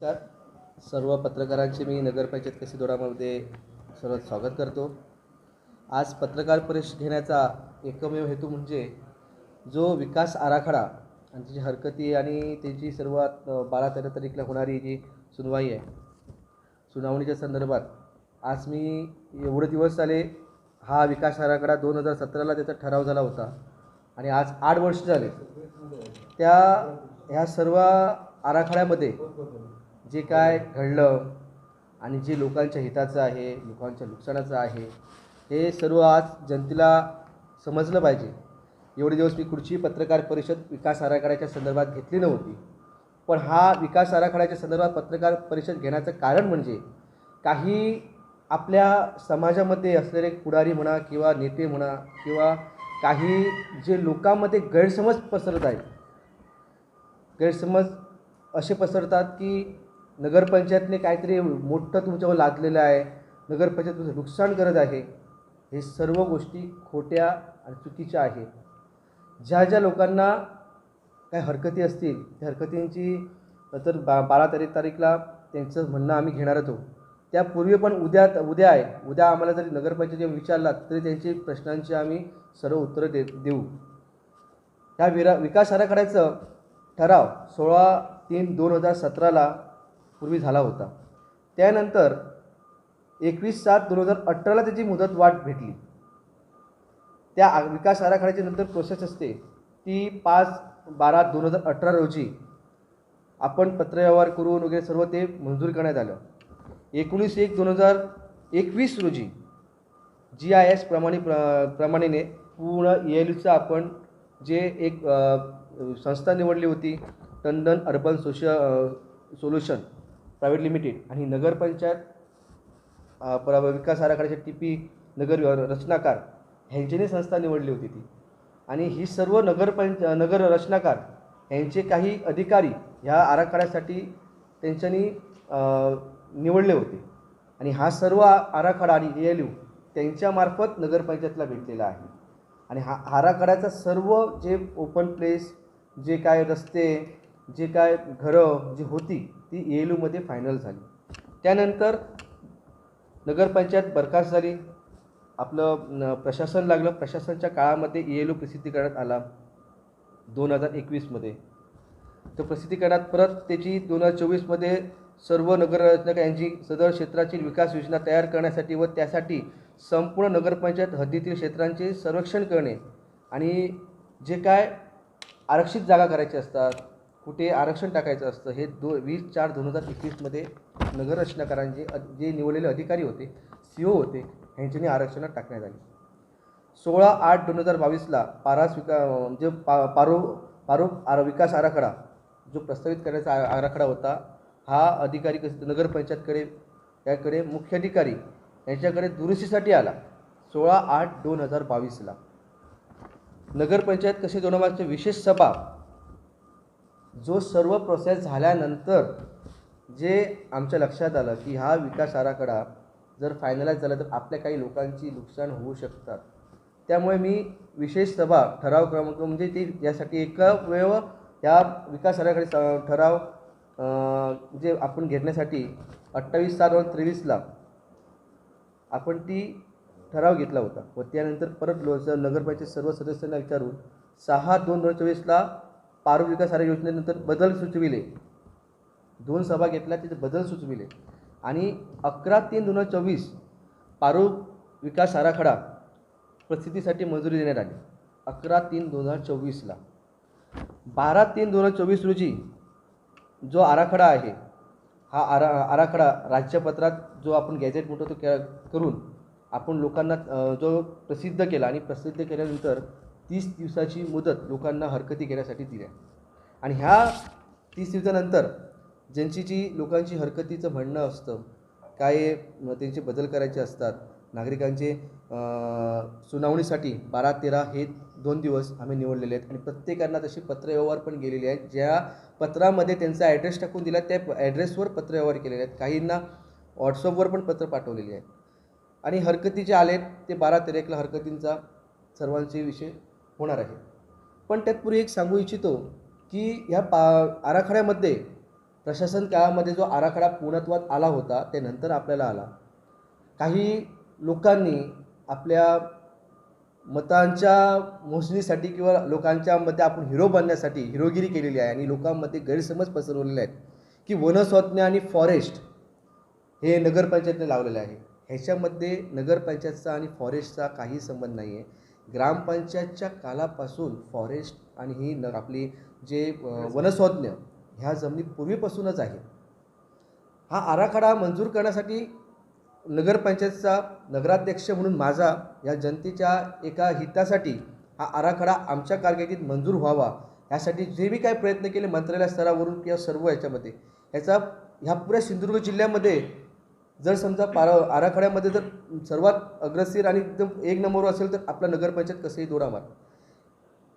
तर सर्व पत्रकारांचे मी नगरपंचायत कसिदोडामध्ये सर्वात स्वागत करतो. आज पत्रकार परिषद घेण्याचा एकमेव हेतू म्हणजे जो विकास आराखडा आणि त्याची हरकती आणि त्याची सर्वात बारा तेरा तारीखला होणारी जी सुनवाई आहे सुनावणीच्या संदर्भात आज मी एवढे दिवस झाले हा विकास आराखडा दोन हजार सतराला त्याचा ठराव झाला होता आणि आज आठ वर्ष झाले. त्या ह्या सर्व आराखड्यामध्ये जे काय घडलं आणि जे लोकांच्या हिताचं आहे लोकांच्या नुकसानाचं आहे हे सर्व आज जनतेला समजलं पाहिजे. एवढे दिवस मी कुठची पत्रकार परिषद विकास आराखड्याच्या संदर्भात घेतली नव्हती. पण हा विकास आराखड्याच्या संदर्भात पत्रकार परिषद घेण्याचं कारण म्हणजे काही आपल्या समाजामध्ये असलेले पुढारी म्हणा किंवा नेते म्हणा किंवा काही जे लोकांमध्ये गैरसमज पसरत आहेत गैरसमज असे पसरतात की नगरपंचायतने काहीतरी मोठं तुमच्यावर लादलेलं आहे. नगरपंचायत तुमचं नुकसान करत आहे. हे सर्व गोष्टी खोट्या आणि चुकीच्या आहे ज्या ज्या लोकांना काही हरकती असतील त्या हरकतींची तर बा बारा तारीख तारीखला त्यांचं म्हणणं आम्ही घेणार होतो त्यापूर्वी पण उद्या उद्या आहे. उद्या आम्हाला जरी नगरपंचायत विचारलात तरी त्यांची प्रश्नांची आम्ही सर्व उत्तरं दे देऊ. ह्या विरा विकास आराखड्याचं ठराव सोळा तीन दोन हजार सतराला पूर्वी झाला होता. त्यानंतर एकवीस सात दोन हजार अठराला त्याची मुदत वाट भेटली. त्या आ- विकास आराखड्याची नंतर प्रोसेस असते. ती पाच बारा दोन हजार अठरा रोजी आपण पत्रव्यवहार करून वगैरे सर्व ते मंजूर करण्यात आलं. एकोणीस एक दोन हजार एकवीस रोजी जी आय एस प्रमाणे प्र प्रमाणेने पूर्ण ई एल यूचं आपण जे एक संस्था निवडली होती टंडन अर्बन सोश सोल्युशन प्रायव्हेट लिमिटेड आणि नगरपंचायत पर विकास आराखड्याचे टी पी नगर रचनाकार ह्यांच्यानी संस्था निवडली होती ती. आणि ही सर्व नगरपंच नगर रचनाकार यांचे काही अधिकारी ह्या आराखड्यासाठी त्यांच्यानी निवडले होते. आणि हा सर्व आराखडा आणि ए एल यू त्यांच्यामार्फत नगरपंचायतला भेटलेला आहे. आणि हा आराखड्याचा सर्व जे ओपन प्लेस जे काय रस्ते जे काय घरं जी होती ती ए एल यूमध्ये फायनल झाली. त्यानंतर नगरपंचायत बरखास्त झाली. आपलं न- प्रशासन लागलं. प्रशासनच्या काळामध्ये ए एल यू प्रसिद्धी करण्यात आला. दोन हजार एकवीसमध्ये. तर प्रसिद्धीकरणात परत त्याची दोन हजार चोवीसमध्ये सर्व नगररचना यांची सदर क्षेत्राची विकास योजना तयार करण्यासाठी व त्यासाठी संपूर्ण नगरपंचायत हद्दीतील क्षेत्रांचे संरक्षण करणे आणि जे काय आरक्षित जागा करायचे असतात कुठे आरक्षण टाकायचं असतं हे दो वीस चार दोन हजार एकवीसमध्ये नगररचनाकारांचे जे निवडलेले अधिकारी होते सी ओ होते ह्यांच्यानी आरक्षणात टाकण्यात आली. सोळा आठ दोन हजार बावीसला पारास विका जे म्हणजे पा पारो पारो आर विकास आराखडा जो प्रस्तावित करण्याचा आराखडा होता हा अधिकारी कस नगरपंचायतकडे याकडे मुख्य अधिकारी यांच्याकडे दुरुस्तीसाठी आला. सोळा आठ दोन हजार बावीसला. नगरपंचायत कसे दोनमागचे विशेष सभा जो सर्व प्रोसेस झाल्यानंतर जे आमच्या लक्षात आलं की हा विकास आराखडा जर फायनलाइज झाला तर आपल्या काही लोकांची नुकसान होऊ शकतात. त्यामुळे मी विशेष सभा ठराव क्रमांक म्हणजे ती यासाठी एकमेव या विकास आराखडे ठराव जे आपण घेण्यासाठी अठ्ठावीस सात दोन हजार आपण ती ठराव घेतला होता. व त्यानंतर परत लो स- नगरपंचायत सर्व सदस्यांना विचारून सहा दोन दोन चोवीसला पारू विकास आराखडा योजनेनंतर बदल सुचविले. दोन सभा घेतल्या तिथे बदल सुचविले. आणि अकरा तीन दोन हजार चोवीस पारू विकास आराखडा प्रसिद्धीसाठी मंजुरी देण्यात आली. अकरा तीन दोन हजार चोवीसला. बारा तीन दोन हजार चोवीस रोजी जो आराखडा आहे हा आरा आराखडा राज्यपत्रात जो आपण गॅजेट म्हणतो तो के करून आपण लोकांना जो प्रसिद्ध केला आणि प्रसिद्ध केल्यानंतर तीस दिवसाची मुदत लोकांना हरकती घेण्यासाठी दिल्या. आणि ह्या तीस दिवसानंतर ज्यांची जी लोकांची हरकतीचं म्हणणं असतं काय त्यांचे बदल करायचे असतात नागरिकांचे सुनावणीसाठी बारा तेरा हे दोन दिवस आम्ही निवडलेले आहेत. आणि प्रत्येकांना तशी पत्रव्यवहार पण गेलेली आहेत ज्या पत्रामध्ये त्यांचा ॲड्रेस टाकून दिला त्या ॲड्रेसवर पत्रव्यवहार केलेले आहेत. काहींना व्हॉट्सअपवर पण पत्र पाठवलेली आहेत. आणि हरकती जे आलेत ते बारा तेरेकला हरकतींचा सर्वांचे विषय होणार आहे. पण त्यातपूर्वी एक सांगू इच्छितो की ह्या पा आराखड्यामध्ये प्रशासन काळामध्ये जो आराखडा पूर्णत्वात आला होता ते नंतर आपल्याला आला. काही लोकांनी आपल्या मतांच्या मोजणीसाठी किंवा लोकांच्या मध्ये आपण हिरो बनण्यासाठी हिरोगिरी केलेली आहे आणि लोकांमध्ये गैरसमज पसरवलेले आहेत की वनस्वज्ञ आणि फॉरेस्ट हे नगरपंचायतने लावलेलं आहे. ह्याच्यामध्ये नगरपंचायतचा आणि फॉरेस्टचा काही संबंध नाही आहे ग्रामपंचायतच्या कालापासून फॉरेस्ट आणि ही न आपली जे वनस्वज्ञ ह्या जमिनी पूर्वीपासूनच आहे. हा आराखडा मंजूर करण्यासाठी नगरपंचायतचा नगराध्यक्ष म्हणून माझा या जनतेच्या एका हितासाठी हा आराखडा आमच्या कारकिर्दीत मंजूर व्हावा यासाठी जे बी काय प्रयत्न केले मंत्रालय स्तरावरून किंवा सर्व याच्यामध्ये. ह्याचा ह्या पुऱ्या सिंधुदुर्ग जिल्ह्यामध्ये जर समजा पारा आराखड्यामध्ये जर सर्वात अग्रसीर आणि एकदम एक नंबरवर असेल तर आपला नगरपंचायत कसंही दोरा मार.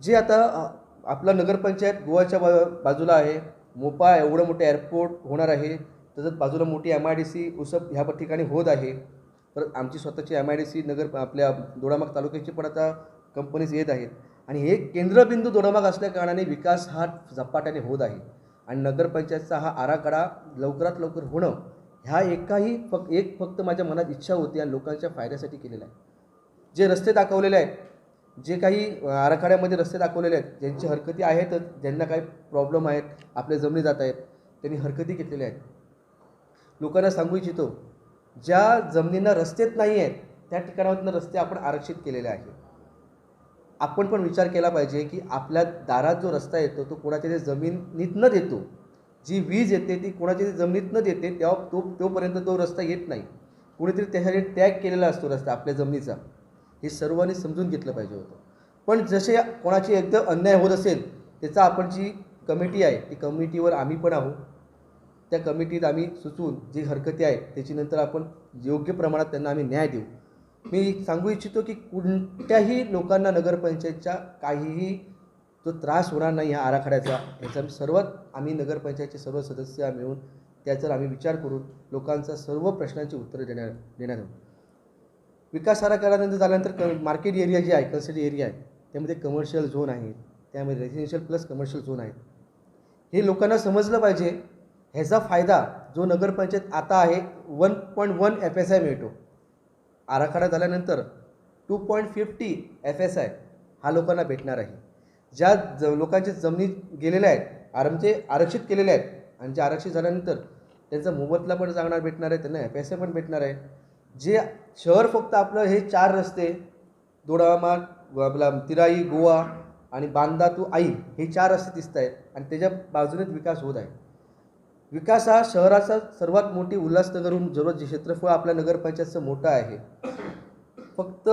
जे आता आपला नगरपंचायत गोव्याच्या बा बाजूला आहे मोपा एवढं मोठं एअरपोर्ट होणार आहे तसंच बाजूला मोठी एम आय डी सी उसप ह्या ठिकाणी होत आहे. परत आमची स्वतःची एम आय डी सी नगर आपल्या दोडामाग तालुक्याची पण आता कंपनीज येत आहेत. आणि हे केंद्रबिंदू दोडामाग असल्या कारणाने विकास हा झपाट्याने होत आहे. आणि नगरपंचायतचा हा आराखडा लवकरात लवकर होणं ह्या एकाही फक्त एक फक्त माझ्या मनात इच्छा होती आणि लोकांच्या फायद्यासाठी केलेलं आहे. जे रस्ते दाखवलेले आहेत जे काही आराखड्यामध्ये रस्ते दाखवलेले आहेत ज्यांची हरकती आहेतच ज्यांना काही प्रॉब्लेम आहेत आपल्या जमिनी जात आहेत त्यांनी हरकती घेतलेल्या आहेत. लोकांना सांगू इच्छितो ज्या जमिनींना रस्तेच नाही आहेत त्या ठिकाणावरनं रस्ते आपण आरक्षित केलेले आहे आपण पण विचार केला पाहिजे की आपल्या दारात जो रस्ता येतो तो कोणाच्या जमिनीतनं देतो जी वीज येते ती कोणाच्या तरी जमिनीत न देते तेव्हा तो तोपर्यंत तो रस्ता येत नाही. कुणीतरी त्यासाठी टॅग केलेला असतो रस्ता आपल्या जमिनीचा. हे सर्वांनी समजून घेतलं पाहिजे होतं. पण जसे कोणाची एकदम अन्याय होत असेल त्याचा आपण जी कमिटी आहे ती कमिटीवर आम्ही पण आहोत. त्या कमिटीत आम्ही सुचवून जी हरकती आहेत त्याची नंतर आपण योग्य प्रमाणात त्यांना आम्ही न्याय देऊ. मी सांगू इच्छितो की कोणत्याही लोकांना नगरपंचायतच्या काहीही तो त्रास होणार नाही ह्या आराखड्याचा. याचा सर्व सर्वात आम्ही नगरपंचायतचे सर्व सदस्य मिळून त्याचा आम्ही विचार करून लोकांचा सर्व प्रश्नांची उत्तरं देण्या देण्यात आहोत. विकास आराखड्यानंतर झाल्यानंतर क मार्केट एरिया जे आहे कन्सिटी एरिया आहे त्यामध्ये कमर्शियल झोन आहे त्यामध्ये रेसिडेन्शियल प्लस कमर्शियल झोन आहेत हे लोकांना समजलं पाहिजे ह्याचा फायदा जो नगरपंचायत आता आहे one point one F S I मिळतो. आराखडा झाल्यानंतर two point fifty F S I हा लोकांना भेटणार आहे. ज्या ज लोकांच्या जमिनी गेलेल्या आहेत आरमचे आरक्षित केलेले आहेत आणि जे आरक्षित झाल्यानंतर त्यांचा मोबदला पण चांगला भेटणार आहे त्यांना एफ एस पण भेटणार आहे. जे शहर फक्त आपलं हे चार रस्ते दोडामार्ग आपला तिराई गोवा आणि बांदा तू आई हे चार रस्ते दिसत आहेत आणि त्याच्या बाजूनेच विकास होत आहे. विकास हा शहराचा सर्वात मोठी उल्हासनगरहून जरूर जे क्षेत्रफळ आपल्या नगरपंचायतचं मोठं आहे. फक्त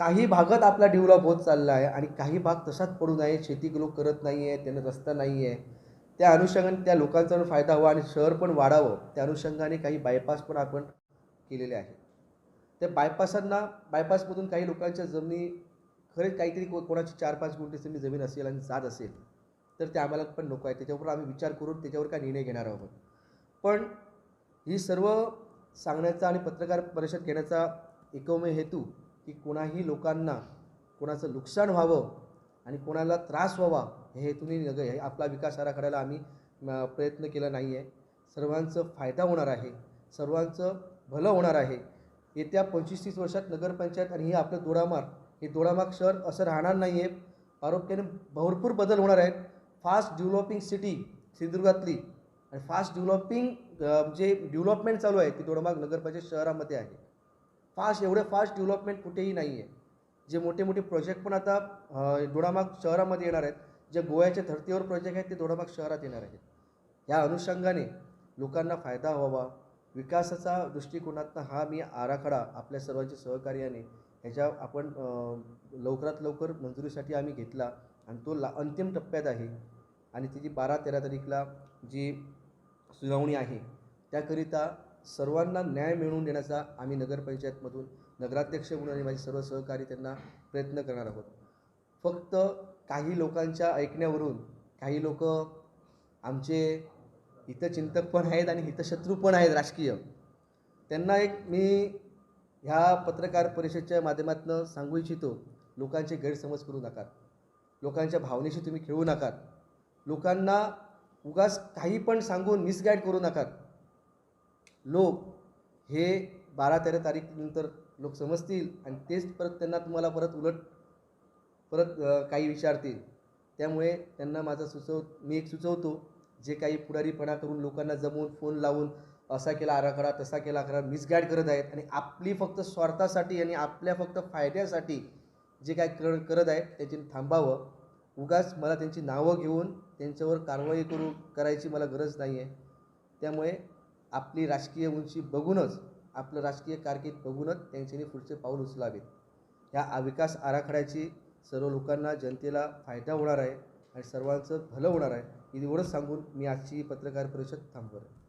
काही भागात आपला डेव्हलप होत चालला आहे आणि काही भाग तसाच पडून आहे शेती लोक करत नाही आहे त्यांना रस्ता नाही आहे त्या अनुषंगाने त्या लोकांचा पण फायदा व्हावा आणि शहर पण वाढावं. त्या अनुषंगाने काही बायपास पण आपण केलेले आहे त्या बायपासांना बायपासमधून काही लोकांच्या जमिनी खरेच काहीतरी को कोणाची चार पाच गुंठी जमीन जमीन असेल आणि जात असेल तर ते आम्हाला पण नको आहे. त्याच्यावर आम्ही विचार करून त्याच्यावर काय निर्णय घेणार आहोत. पण ही सर्व सांगण्याचा आणि पत्रकार परिषद घेण्याचा एकमेव हेतू की कोणाही लोकांना कोणाचं नुकसान व्हावं आणि कोणाला त्रास व्हावा हे हेतूने नग हे आपला विकास आराखड्याला आम्ही प्रयत्न केला नाही आहे सर्वांचं फायदा होणार आहे. सर्वांचं भलं होणार आहे. येत्या पंचवीस तीस वर्षात नगरपंचायत आणि हे आपलं दोडामार्ग हे दोडामार्ग शहर असं राहणार नाही आहे आरोग्याने भरपूर बदल होणार आहेत. फास्ट डेव्हलपिंग सिटी सिंधुदुर्गातली आणि फास्ट डेव्हलपिंग जे डेव्हलपमेंट चालू आहे ती दोडामार्ग नगरपंचायत शहरामध्ये आहे. फास्ट एवढं फास्ट डेव्हलपमेंट कुठेही नाही आहे जे मोठे मोठे प्रोजेक्ट पण आता दोडामाग शहरामध्ये येणार आहेत. जे गोव्याच्या धर्तीवर प्रोजेक्ट आहेत ते दोडामाग शहरात येणार आहेत. या अनुषंगाने लोकांना फायदा व्हावा. विकासाचा दृष्टिकोनातनं हा मी आराखडा आपल्या सर्वांच्या सहकार्याने ह्याच्या आपण लवकरात लवकर मंजुरीसाठी आम्ही घेतला आणि तो ला अंतिम टप्प्यात आहे. आणि त्याची बारा तेरा तारीखला जी सुनावणी आहे त्याकरिता सर्वांना न्याय मिळवून देण्याचा आम्ही नगरपंचायतमधून नगराध्यक्ष म्हणून आणि माझे सर्व सहकारी त्यांना प्रयत्न करणार आहोत. फक्त काही लोकांच्या ऐकण्यावरून काही लोक आमचे हितचिंतक पण आहेत आणि हितशत्रू पण आहेत राजकीय त्यांना एक मी ह्या पत्रकार परिषदेच्या माध्यमातून सांगू इच्छितो लोकांचे गैरसमज करू नका लोकांच्या भावनेशी तुम्ही खेळू नका लोकांना उगाच काही पण सांगून मिसगाईड करू नका लोक हे बारा तेरा तारीखनंतर लोक समजतील आणि तेच परत त्यांना तुम्हाला परत उलट परत काही विचारतील. त्यामुळे त्यांना माझा सुचव मी एक सुचवतो जे काही पुढारीपणा करून लोकांना जमवून फोन लावून असा केला आराखडा तसा केला आराखडा मिसगाईड करत आहेत आणि आपली फक्त स्वार्थासाठी आणि आपल्या फक्त फायद्यासाठी जे काय कर करत आहेत त्याची थांबावं. उगाच मला त्यांची नावं घेऊन त्यांच्यावर कारवाई करू करायची मला गरज नाही आहे त्यामुळे आपली राजकीय उंची बघूनच आपलं राजकीय कारकीर्द बघूनच त्यांच्यानी पुढचे पाऊल उचलावेत. ह्या विकास आराखड्याची सर्व लोकांना जनतेला फायदा होणार आहे आणि सर्वांचं भलं होणार आहे एवढंच सांगून मी आजची पत्रकार परिषद थांबवत आहे.